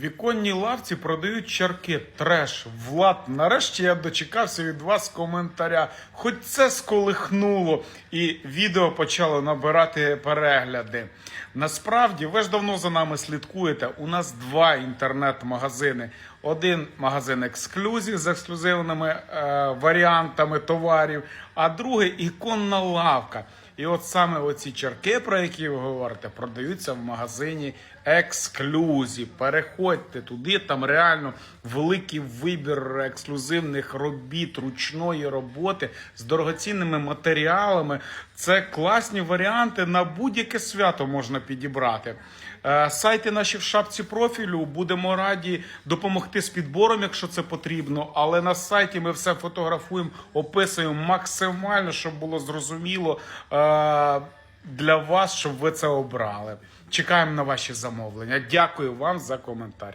віконній лавці продають чарки. Треш. Влад, нарешті я дочекався від вас коментаря. Хоч це сколихнуло, і відео почало набирати перегляди. Насправді, ви ж давно за нами слідкуєте. У нас два інтернет-магазини. Один магазин ексклюзів з ексклюзивними е, варіантами товарів, а другий іконна лавка. І от саме оці чарки, про які ви говорите, продаються в магазині Ексклюзів. Переходьте туди, там реально великий вибір ексклюзивних робіт, ручної роботи з дорогоцінними матеріалами. Це класні варіанти на будь-яке свято можна підібрати. Е, Сайти наші в шапці профілю. Будемо раді допомогти з підбором, якщо це потрібно. Але на сайті ми все фотографуємо, описуємо максимально, щоб було зрозуміло е, для вас, щоб ви це обрали. Чекаємо на ваші замовлення. Дякую вам за коментар.